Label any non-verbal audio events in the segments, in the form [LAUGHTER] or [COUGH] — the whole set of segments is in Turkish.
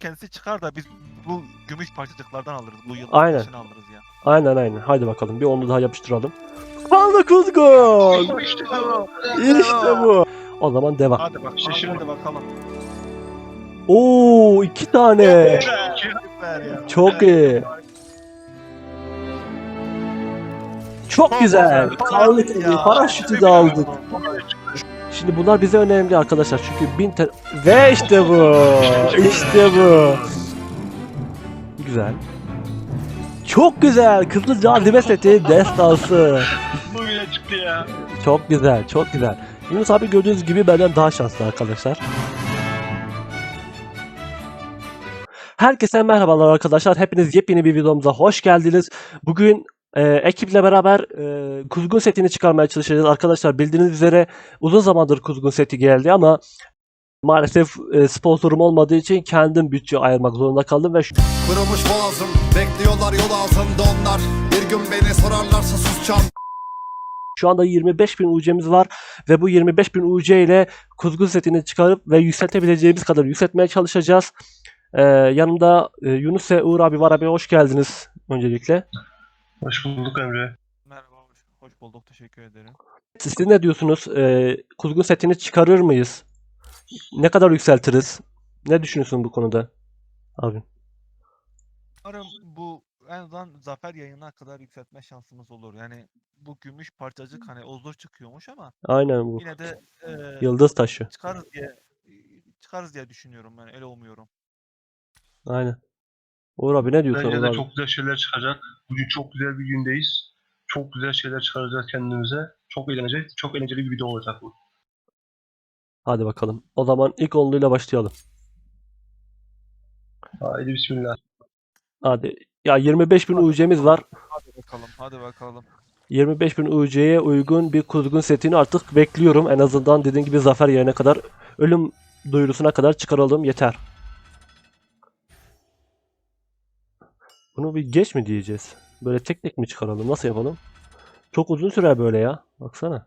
kendisi çıkar da biz bu gümüş parçacıklardan alırız. Bu yıldız Aynen. alırız ya. Aynen aynen. Hadi bakalım bir onu daha yapıştıralım. Kanlı kuzgun. İşte bu. İşte bu. O zaman devam. Hadi bak. Şaşırma. Hadi bakalım. Oo iki tane. Süper ya. Çok iyi. Çok güzel. Kanlı kuzgun. Paraşütü de aldık. Şimdi bunlar bize önemli arkadaşlar çünkü bin te- ve işte bu. [LAUGHS] İşte bu. Güzel. Çok güzel. Kızıl cazibe seti destansı. Bu bile çıktı ya. Çok güzel, çok güzel. Yunus abi gördüğünüz gibi benden daha şanslı arkadaşlar. Herkese merhabalar arkadaşlar. Hepiniz yepyeni bir videomuza hoş geldiniz. Bugün e, ekiple beraber e, kuzgun setini çıkarmaya çalışacağız. Arkadaşlar bildiğiniz üzere uzun zamandır kuzgun seti geldi ama maalesef e, sponsorum olmadığı için kendim bütçe ayırmak zorunda kaldım ve Kırılmış boğazım Bekliyorlar yol ağzında onlar Bir gün beni sorarlarsa susacağım Şu anda 25.000 UC'miz var ve bu 25.000 UC ile kuzgun setini çıkarıp ve yükseltebileceğimiz kadar yükseltmeye çalışacağız. Ee, yanımda e, Yunus ve Uğur abi var abi hoş geldiniz öncelikle. Hoş bulduk Emre. Merhaba. Hoş, hoş bulduk. Teşekkür ederim. Siz ne diyorsunuz? Ee, kuzgun setini çıkarır mıyız? Ne kadar yükseltiriz? Ne düşünüyorsun bu konuda? Abi. Umarım bu en azından zafer yayınına kadar yükseltme şansımız olur. Yani bu gümüş parçacık hani ozur çıkıyormuş ama Aynen bu. yine de e, Yıldız taşı. çıkarız diye çıkarız diye düşünüyorum ben. Öyle umuyorum. Aynen. Uğur abi ne diyorsun? Bence de abi? çok güzel şeyler çıkacak. Bugün çok güzel bir gündeyiz. Çok güzel şeyler çıkaracağız kendimize. Çok eğleneceğiz. Çok eğlenceli bir video olacak bu. Hadi bakalım. O zaman ilk onluyla başlayalım. Haydi bismillah. Hadi. Ya 25.000 UC'miz var. Hadi bakalım. Hadi bakalım. 25.000 UC'ye uygun bir kuzgun setini artık bekliyorum. En azından dediğim gibi zafer yerine kadar ölüm duyurusuna kadar çıkaralım yeter. Bunu bir geç mi diyeceğiz? Böyle tek tek mi çıkaralım? Nasıl yapalım? Çok uzun sürer böyle ya. Baksana.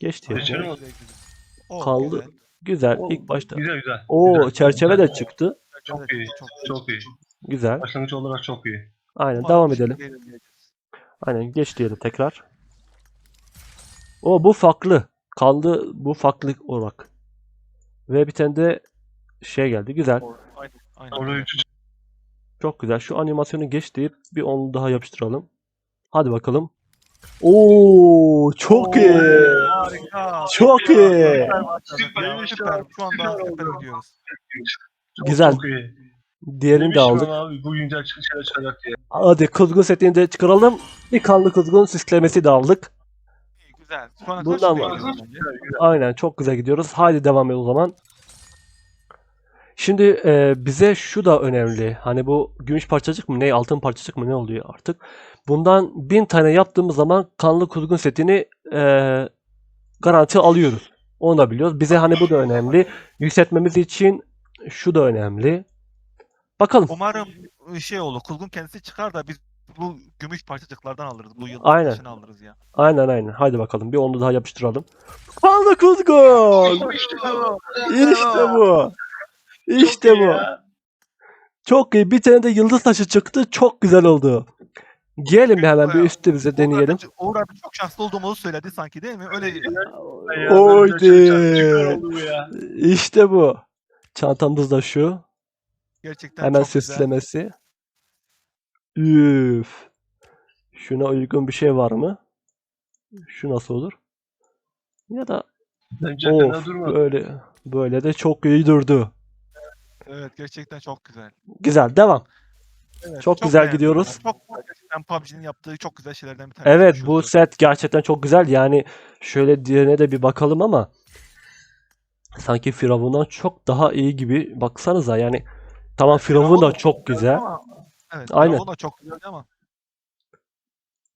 Geç diye. Geçelim. Güzel, Kaldı. güzel. Güzel. İlk başta. Güzel güzel. Oo Güzel, çerçeve de güzel. çıktı. Çok iyi. Çok iyi. Güzel. Başlangıç olarak çok iyi. Aynen Umarım devam bir edelim. Aynen geç diyelim tekrar. O bu farklı. Kaldı bu farklı olarak. Ve bir tane de şey geldi. Güzel. Aynen. Aynen. Çok güzel. Şu animasyonu geç deyip bir onu daha yapıştıralım. Hadi bakalım. Oo çok iyi. Harika. Çok iyi. Süper Süper, ya. Şu anda süper gidiyoruz. Güzel. Çok iyi. Diğerini de aldık. Abi, bu güncel çık- şeyler çıkacak diye. Hadi kuzgun setini de çıkaralım. Bir kanlı kuzgun süslemesi de aldık. İyi, Güzel. Güzel, güzel. Aynen çok güzel gidiyoruz. Haydi devam et o zaman. Şimdi e, bize şu da önemli. Hani bu gümüş parçacık mı ne altın parçacık mı ne oluyor artık. Bundan bin tane yaptığımız zaman kanlı kuzgun setini e, garanti alıyoruz. Onu da biliyoruz. Bize hani bu da önemli. Yükseltmemiz için şu da önemli. Bakalım. Umarım şey olur. Kuzgun kendisi çıkar da biz bu gümüş parçacıklardan alırız. Bu yıldız Aynen. alırız ya. Aynen aynen. Haydi bakalım. Bir onu daha yapıştıralım. Kanlı kuzgun. İşte bu. İşte bu. İşte Çok iyi bu. ya. Çok iyi. Bir tane de yıldız taşı çıktı. Çok güzel oldu. Giyelim bir hemen bir üstümüze deneyelim. Uğur abi çok şanslı olduğumuzu söyledi sanki değil mi? Öyle Ya, oldu bu ya. İşte bu. Çantamız da şu. gerçekten Hemen çok güzel. süslemesi. Üf. Şuna uygun bir şey var mı? Şu nasıl olur? Ya da Bence fena of durma. böyle böyle de çok iyi durdu. Evet gerçekten çok güzel. Güzel devam. Evet, Çok güzel beğendim gidiyoruz. Çok gerçekten PUBG'nin yaptığı çok güzel şeylerden bir tanesi. Evet bu set gerçekten çok güzel. Yani şöyle diğerine de bir bakalım ama sanki Firavun'dan çok daha iyi gibi. Baksanıza yani tamam Firavun da çok güzel. Ama, evet Aynen. o da çok güzeldi ama.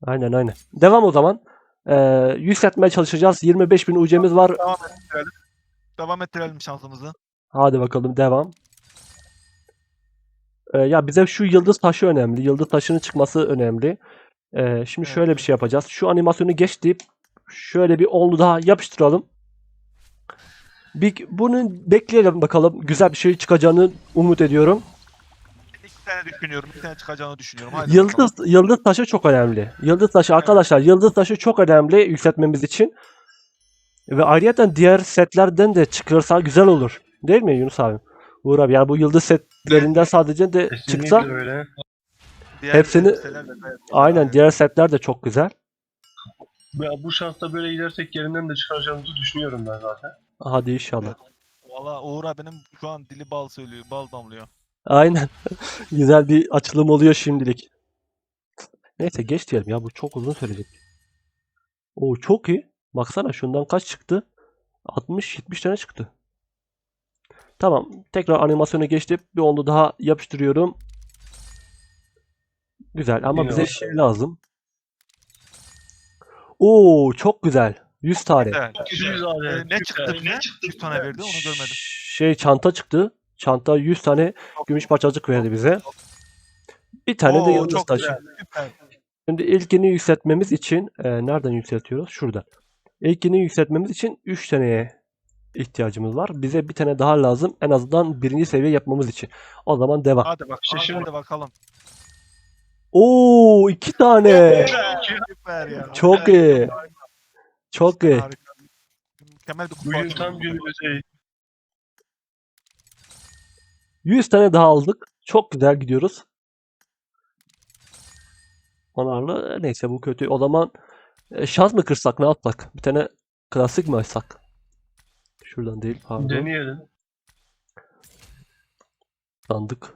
Aynen aynen. Devam o zaman. Ee, yükseltmeye çalışacağız. 25.000 UC'miz var. Devam ettirelim. Devam ettirelim şansımızı. Hadi bakalım devam. Ee, ya bize şu yıldız taşı önemli. Yıldız taşının çıkması önemli. Ee, şimdi Evet, şöyle bir evet. şey yapacağız. Şu animasyonu geç deyip şöyle bir onlu daha yapıştıralım. Bir, bunun bekleyelim bakalım. Güzel bir şey çıkacağını umut ediyorum. İki tane düşünüyorum. Bir tane çıkacağını düşünüyorum. Haydi Yıldız bakalım. yıldız taşı çok önemli. Yıldız taşı arkadaşlar yıldız taşı çok önemli yükseltmemiz için. Ve ayrıca diğer setlerden de çıkarsa güzel olur. Değil mi Yunus abi? Uğur abi yani bu yıldız setlerinden sadece de Kesinlikle çıksa öyle. Diğer hepsini- aynen diğer setler de çok güzel. Ya bu şartta böyle gidersek yerinden de çıkaracağımızı düşünüyorum ben zaten. Hadi inşallah. Valla Uğur abinin şu an dili bal söylüyor. Bal damlıyor. Aynen. [LAUGHS] Güzel bir açılım oluyor şimdilik. Neyse geç diyelim ya bu çok uzun sürecek. Oo çok iyi. Baksana şundan kaç çıktı? 60-70 tane çıktı. Tamam. Tekrar animasyona geçtim. Bir onu daha yapıştırıyorum. Güzel ama Yine bize var. şey lazım. Oo çok güzel. 100 tane. Güzel. 100 Ee, ne çıktı güzel. bize? 100 tane verdi onu görmedim. Şey çanta çıktı. Çanta 100 tane gümüş parçacık verdi bize. Bir tane de Oo, yıldız çok taşı. güzel. Şimdi ilkini yükseltmemiz için e, nereden yükseltiyoruz? Şurada. İlkini yükseltmemiz için 3 taneye ihtiyacımız var. Bize bir tane daha lazım. En azından birinci seviye yapmamız için. O zaman devam. Hadi bak. Şimdi- Hadi bakalım. Oo iki tane. Süper ya. Çok iyi. Çok iyi. Harika. Mükemmel bir kupa Bugün açılımı tam günümüzde 100 tane daha aldık. Çok güzel gidiyoruz. Onlarla neyse bu kötü. O zaman e, şans mı kırsak ne yapsak? Bir tane klasik mi açsak? Şuradan değil pardon. deneyelim. Sandık.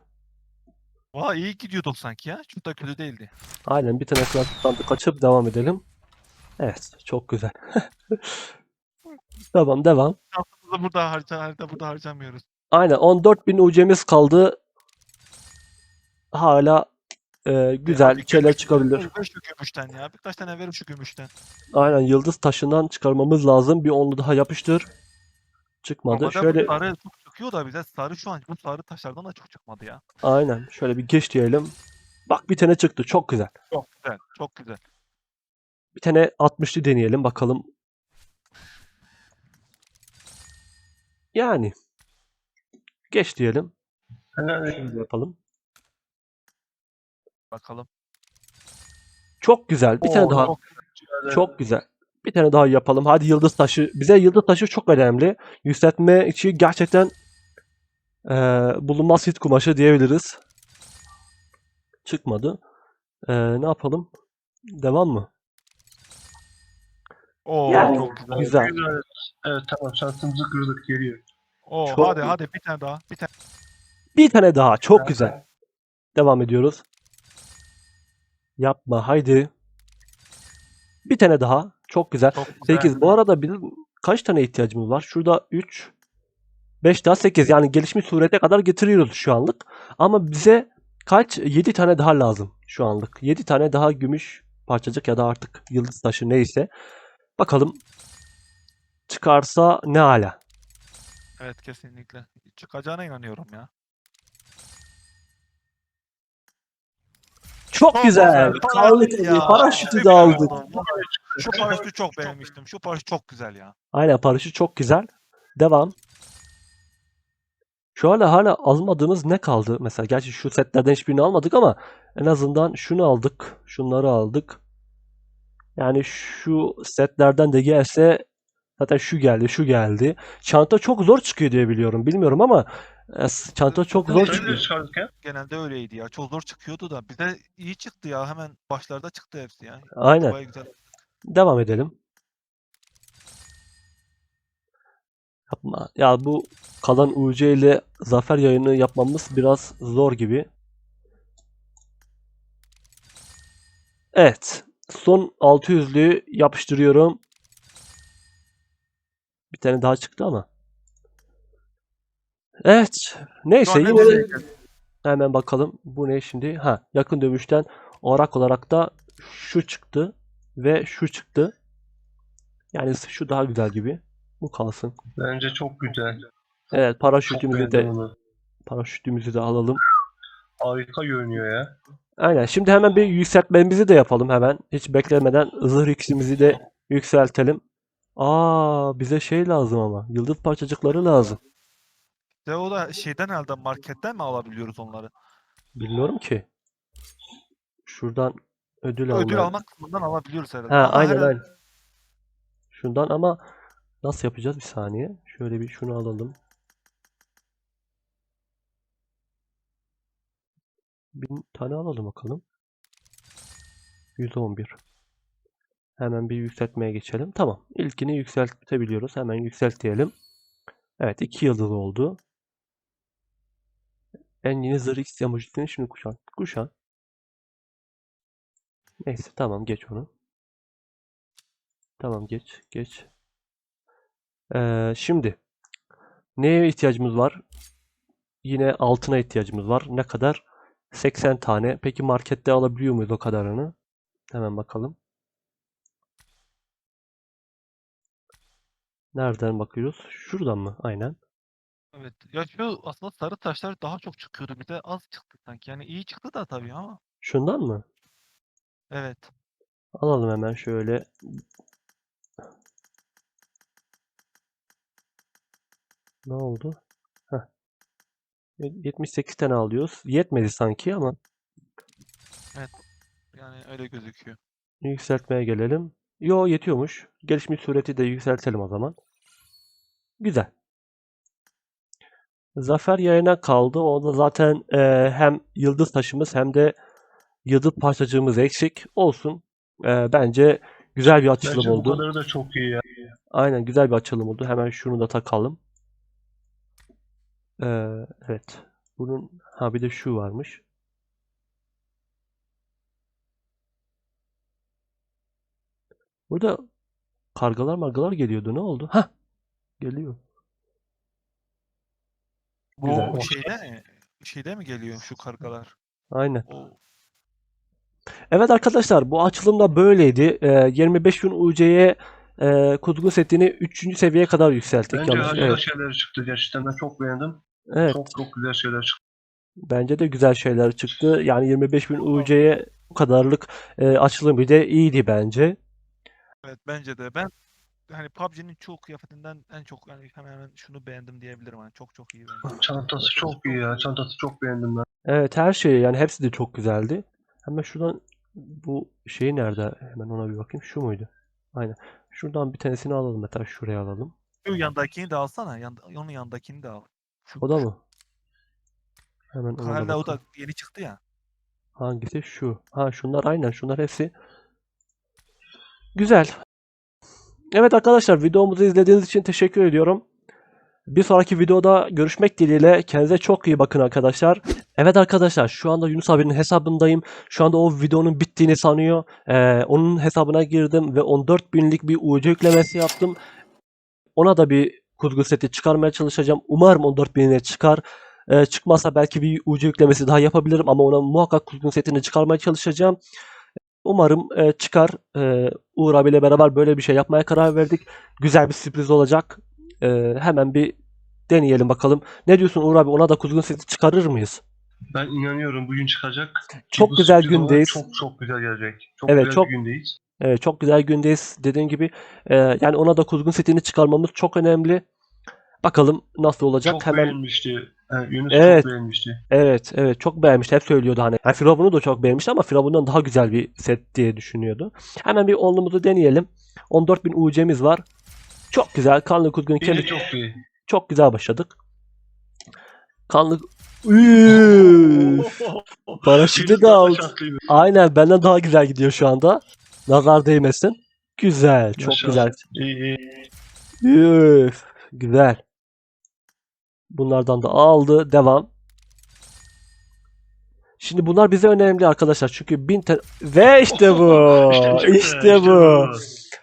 Valla iyi gidiyorduk sanki ya. Çok da kötü değildi. Aynen bir tane klasik sandık açıp devam edelim. Evet çok güzel. [LAUGHS] Tamam devam. Şansımızı burada harca, harita burada harcamıyoruz. Aynen 14.000 UC'miz kaldı. Hala e, güzel bir şeyler gümüş- çıkabilir. Ver şu gümüşten ya. Birkaç tane verin şu gümüşten. Aynen yıldız taşından çıkarmamız lazım. Bir onlu daha yapıştır. Çıkmadı. Normalde Şöyle sarı çok çıkıyor da bize sarı şu an bu sarı taşlardan da çok çıkmadı ya. aynen şöyle bir geç diyelim. Bak bir tane çıktı. Çok güzel. Çok güzel. Çok güzel. Bir tane 60'lı deneyelim bakalım. Yani geç diyelim. Şöyle yapalım. Bakalım. Çok güzel. Bir tane Oo, daha. çok güzel. Çok güzel. Bir tane daha yapalım. Hadi yıldız taşı. Bize yıldız taşı çok önemli. Yükseltme için gerçekten eee bulunmaz hit kumaşı diyebiliriz. Çıkmadı. Eee, ne yapalım? Devam mı? Oo Yani çok güzel. güzel. Güzel. Evet tamam şansımızı kırdık geliyor. Oo Çok hadi iyi. hadi bir tane daha. Bir tane. Bir tane daha. Çok güzel. Devam ediyoruz. Yapma. Haydi. Bir tane daha. Çok güzel. Çok güzel. 8. Bu arada bizim kaç tane ihtiyacımız var? Şurada 3, 5 daha 8. Yani gelişmiş surete kadar getiriyoruz şu anlık. Ama bize kaç? 7 tane daha lazım şu anlık. 7 tane daha gümüş parçacık ya da artık yıldız taşı neyse. Bakalım çıkarsa ne ala. Evet kesinlikle. Çıkacağına inanıyorum ya. Çok güzel. ya. Paraşütü de aldık. Şu paraşütü çok beğenmiştim. Şu paraşüt çok güzel ya. Aynen paraşüt çok güzel. Devam. Şu hala hala almadığımız ne kaldı? Mesela gerçi şu setlerden hiçbirini almadık ama en azından şunu aldık. Şunları aldık. Yani şu setlerden de gelse zaten şu geldi, şu geldi. Çanta çok zor çıkıyor diye biliyorum. Bilmiyorum ama e, çanta çok zor çıkıyor. Genelde öyleydi ya. Çok zor çıkıyordu da. Bize iyi çıktı ya. Hemen başlarda çıktı hepsi ya. Aynen. Bayağı güzel. Devam edelim. Yapma. Ya bu kalan UC ile zafer yayını yapmamız biraz zor gibi. Evet. Son 600'lüğü yapıştırıyorum. Bir tane daha çıktı ama. Evet. Neyse yine de? Hemen bakalım. Bu ne şimdi? Ha, yakın dövüşten olarak olarak da şu çıktı ve şu çıktı. Yani şu daha güzel gibi. Bu kalsın. Bence çok güzel. Evet, paraşütümüzü de onu. paraşütümüzü de alalım. Harika görünüyor ya. Aynen. Şimdi hemen bir yükseltmemizi de yapalım hemen. Hiç beklemeden zırh x'imizi de yükseltelim. Aa bize şey lazım ama. Yıldız parçacıkları lazım. De o da şeyden elde marketten mi alabiliyoruz onları? Bilmiyorum ki. Şuradan ödül Ödül almak kısmından alabiliyoruz herhalde. Ha Ama aynen herhalde- aynen. Şundan ama nasıl yapacağız bir saniye. Şöyle bir şunu alalım. Bin tane alalım bakalım. 111. Hemen bir yükseltmeye geçelim. Tamam. İlkini yükseltebiliyoruz. Hemen yükselt diyelim. Evet 2 yıldız oldu. En yeni zırh X emojisini şimdi kuşan. Kuşan. Neyse tamam geç onu. Tamam geç geç. Ee, şimdi neye ihtiyacımız var? Yine altına ihtiyacımız var. Ne kadar? 80 tane. Peki markette alabiliyor muyuz o kadarını? Hemen bakalım. Nereden bakıyoruz? Şuradan mı? Aynen. Evet. Ya şu aslında sarı taşlar daha çok çıkıyordu. Bir de az çıktı sanki. Yani iyi çıktı da tabii ama. Şundan mı? Evet. Alalım hemen şöyle. Ne oldu? Heh. 78 tane alıyoruz. Yetmedi sanki ama Yani öyle gözüküyor. yükseltmeye gelelim. Yo yetiyormuş. Gelişmiş sureti de yükseltelim o zaman. Güzel. Zafer yayına kaldı. O da zaten e, hem yıldız taşımız hem de yıldız parçacığımız eksik. Olsun. E, bence güzel bir açılım Bence oldu. kadarı da çok iyi ya. Aynen güzel bir açılım oldu. Hemen şunu da takalım. Ee, evet. Bunun ha bir de şu varmış. Burada kargalar margalar geliyordu. Ne oldu? Ha geliyor. Bu Güzel. şeyde mi? Şeyde mi geliyor şu kargalar? Aynen. O Evet arkadaşlar bu açılım da böyleydi. Ee, 25.000 UC'ye e, kuzgun setini 3. seviyeye kadar yükselttik. Bence Yanlış. harika Evet. şeyler çıktı. Gerçekten ben çok beğendim. Evet. Çok çok güzel şeyler çıktı. Bence de güzel şeyler çıktı. Yani 25.000 UC'ye bu kadarlık e, açılım bir de iyiydi bence. evet bence de. Ben hani PUBG'nin çoğu kıyafetinden en çok yani hemen hemen şunu beğendim diyebilirim. Yani çok çok iyi bence. Çantası çok iyi ya. Çantası çok beğendim ben. Evet her şey yani hepsi de çok güzeldi. Hemen şuradan bu şey nerede? Hemen ona bir bakayım. Şu muydu? Aynen. Şuradan bir tanesini alalım. Hatta şuraya alalım. Şu yandakini de alsana. Yanda, onun yandakini de al. Şu O da mı? Hemen ona da Herhalde o da yeni çıktı ya. Hangisi? Şu. Ha şunlar aynen. Şunlar hepsi güzel. Evet arkadaşlar videomuzu izlediğiniz için teşekkür ediyorum. Bir sonraki videoda görüşmek dileğiyle. Kendinize çok iyi bakın arkadaşlar. Evet arkadaşlar şu anda Yunus abinin hesabındayım. Şu anda o videonun bittiğini sanıyor. Ee, onun hesabına girdim ve 14 binlik bir UC yüklemesi yaptım. Ona da bir kurgu seti çıkarmaya çalışacağım. Umarım 14 binine çıkar. Ee, çıkmazsa belki bir UC yüklemesi daha yapabilirim ama ona muhakkak kurgu setini çıkarmaya çalışacağım. Umarım e, çıkar. E, Uğur abiyle beraber böyle bir şey yapmaya karar verdik. Güzel bir sürpriz olacak. E, hemen bir deneyelim bakalım. Ne diyorsun Uğur abi? Ona da kuzgun seti çıkarır mıyız? Ben inanıyorum bugün çıkacak. Çok bu güzel gündeyiz. Çok çok güzel gelecek. Çok Evet, güzel çok- bir gündeyiz. Evet, çok güzel gündeyiz. Dediğim gibi e, yani ona da kuzgun setini çıkarmamız çok önemli. Bakalım nasıl olacak. Çok hemen beğenmişti. Ha, Yunus Evet. çok beğenmişti. Evet, evet çok beğenmişti. Hep söylüyordu hani. Yani Firavun'u da çok beğenmişti ama Firavun'dan daha güzel bir set diye düşünüyordu. Hemen bir onlumuzu deneyelim. 14.000 UC'miz var. Çok güzel. Kanlı kuzgun kendi çok iyi. çok güzel başladık. Kanlı Yunus de şanslıydı. Aynen benden daha güzel gidiyor şu anda. Nazar değmesin. Güzel, çok Maşallah. güzel. İyi iyi. Üf, güzel. Bunlardan da aldı. Devam. Şimdi bunlar bize önemli arkadaşlar. Çünkü bin tane... Ve işte bu. [LAUGHS] çıktı, işte bu.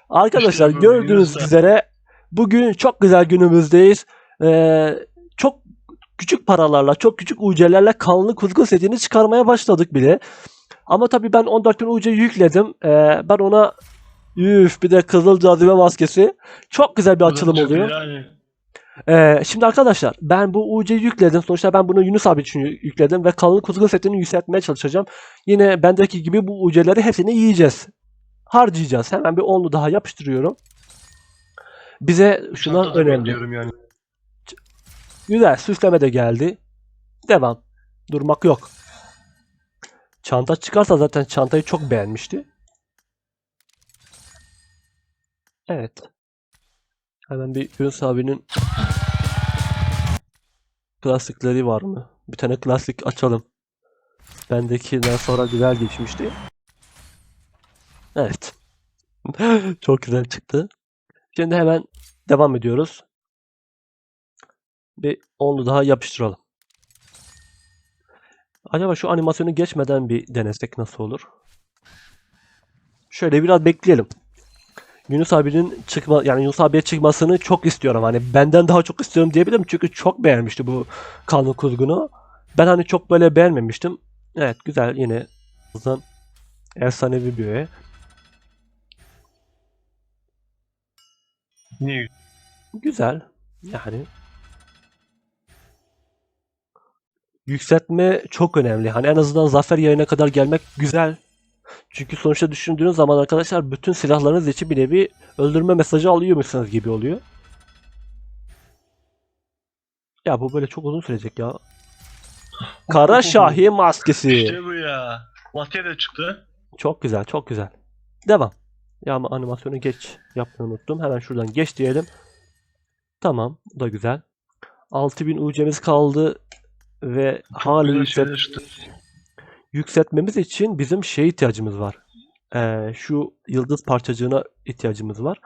Arkadaşlar İşte bu, gördüğünüz üzere bugün çok güzel günümüzdeyiz. Ee, küçük paralarla, çok küçük UC'lerle kanlı kuzgun setini çıkarmaya başladık bile. Ama tabii ben 14.000 UC yükledim. Ee, ben ona üf bir de kızıl cazibe maskesi. Çok güzel bir açılım Çok oluyor. Yani. Ee, şimdi arkadaşlar ben bu UC'yi yükledim. Sonuçta ben bunu Yunus abi için yü- yükledim ve kanlı kuzgun setini yükseltmeye çalışacağım. Yine bendeki gibi bu UC'leri hepsini yiyeceğiz. Harcayacağız. Hemen bir onlu daha yapıştırıyorum. Bize Çantada önemli. yani. Güzel. Süsleme de geldi. Devam. Durmak yok. Çanta çıkarsa zaten çantayı çok beğenmişti. Evet. Hemen bir Yunus abinin klasikleri var mı? Bir tane klasik açalım. Bendekinden sonra güzel geçmişti. Evet. [LAUGHS] Çok güzel çıktı. Şimdi hemen devam ediyoruz. Bir onlu daha yapıştıralım. Acaba şu animasyonu geçmeden bir denesek nasıl olur? Şöyle biraz bekleyelim. Yunus abinin çıkma yani Yunus abiye çıkmasını çok istiyorum. Hani benden daha çok istiyorum diyebilirim çünkü çok beğenmişti bu kanun kuzgunu. Ben hani çok böyle beğenmemiştim. Evet güzel yine hızdan efsanevi bir öğe. Güzel. Yani yükseltme çok önemli. Hani en azından zafer yayına kadar gelmek güzel. Çünkü sonuçta düşündüğünüz zaman arkadaşlar bütün silahlarınız için bir nevi öldürme mesajı alıyormuşsunuz gibi oluyor. Ya bu böyle çok uzun sürecek ya. [LAUGHS] Kara [LAUGHS] Şahi maskesi. İşte bu ya. Maske de çıktı. Çok güzel, çok güzel. Devam. Ya ama animasyonu geç yapmayı unuttum. Hemen şuradan geç diyelim. Tamam, bu da güzel. 6000 UC'miz kaldı ve güzel yükselt yükseltmemiz için bizim şey ihtiyacımız var. Ee, şu yıldız parçacığına ihtiyacımız var.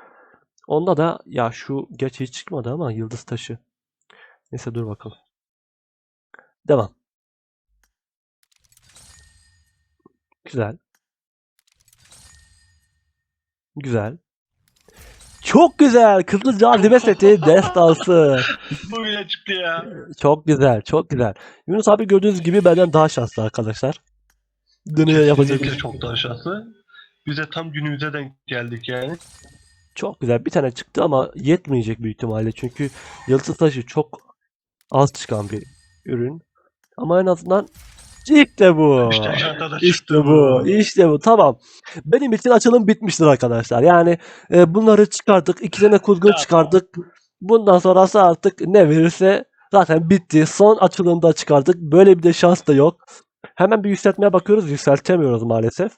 Onda da ya şu geç hiç çıkmadı ama yıldız taşı. Neyse dur bakalım. Devam. Güzel. Güzel. Çok güzel. Kızıl cazibe seti destansı. Bu bile çıktı ya. Çok güzel. Çok güzel. Yunus abi gördüğünüz gibi benden daha şanslı arkadaşlar. Dünya yapacak. Kesinlikle çok daha şanslı. Bize tam günümüze denk geldik yani. Çok güzel. Bir tane çıktı ama yetmeyecek büyük ihtimalle. Çünkü yıldız taşı çok az çıkan bir ürün. Ama en azından işte bu. İşte İşte bu. İşte bu. Tamam. Benim için açılım bitmiştir arkadaşlar. Yani e, bunları çıkardık. İki tane kuzgun çıkardık. Bundan sonrası artık ne verirse zaten bitti. Son açılımda çıkardık. Böyle bir de şans da yok. Hemen bir yükseltmeye bakıyoruz. Yükseltemiyoruz maalesef.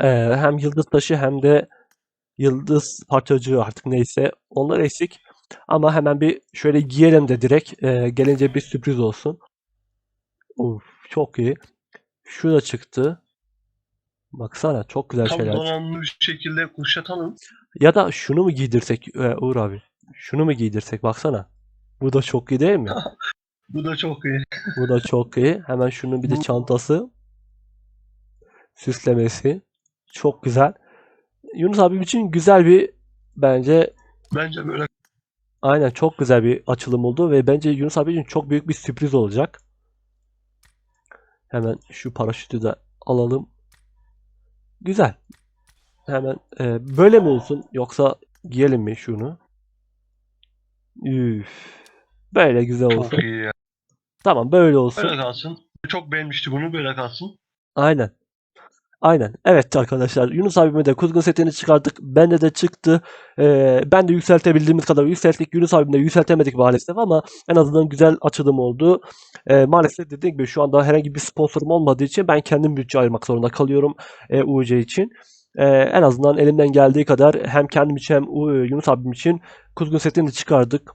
E, hem yıldız taşı hem de yıldız parçacığı artık neyse. Onlar eksik. Ama hemen bir şöyle giyelim de direkt. e, gelince bir sürpriz olsun. Of, çok iyi. Şu da çıktı. Baksana çok güzel Tam şeyler. donanımlı bir şekilde kuşatalım. Ya da şunu mu giydirsek e, Uğur abi? Şunu mu giydirsek baksana. Bu da çok iyi değil mi? [LAUGHS] Bu da çok iyi. Bu da çok iyi. Hemen şunun bir de çantası. Süslemesi. Çok güzel. Yunus abim için güzel bir bence Bence böyle aynen çok güzel bir açılım oldu ve bence Yunus abi için çok büyük bir sürpriz olacak. Hemen şu paraşütü de alalım. Güzel. Hemen e, böyle mi olsun yoksa giyelim mi şunu? Üf. Böyle güzel çok olsun. iyi ya. Tamam böyle olsun. Böyle kalsın. Çok beğenmişti bunu böyle kalsın. Aynen. Aynen. Evet arkadaşlar Yunus abime de kuzgun setini çıkarttık. Bende de çıktı. Ee, ben de yükseltebildiğimiz kadar yükselttik. Yunus abimle yükseltemedik maalesef ama en azından güzel açılım oldu. Ee, maalesef dediğim gibi şu anda herhangi bir sponsorum olmadığı için ben kendim bütçe ayırmak zorunda kalıyorum e, UC için. Ee, en azından elimden geldiği kadar hem kendim için hem U- Yunus abim için kuzgun setini de çıkardık.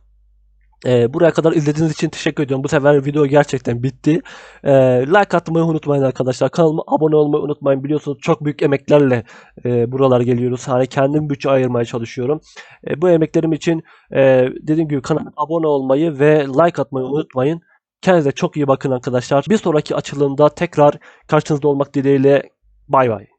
Ee, buraya kadar izlediğiniz için teşekkür ediyorum. Bu sefer video gerçekten bitti. Ee, like atmayı unutmayın arkadaşlar. Kanalıma abone olmayı unutmayın. Biliyorsunuz çok büyük emeklerle e, buralara geliyoruz. Hani kendim bütçe ayırmaya çalışıyorum. E, bu emeklerim için e, dediğim gibi kanala abone olmayı ve like atmayı unutmayın. Kendinize çok iyi bakın arkadaşlar. Bir sonraki açılımda tekrar karşınızda olmak dileğiyle bay bay.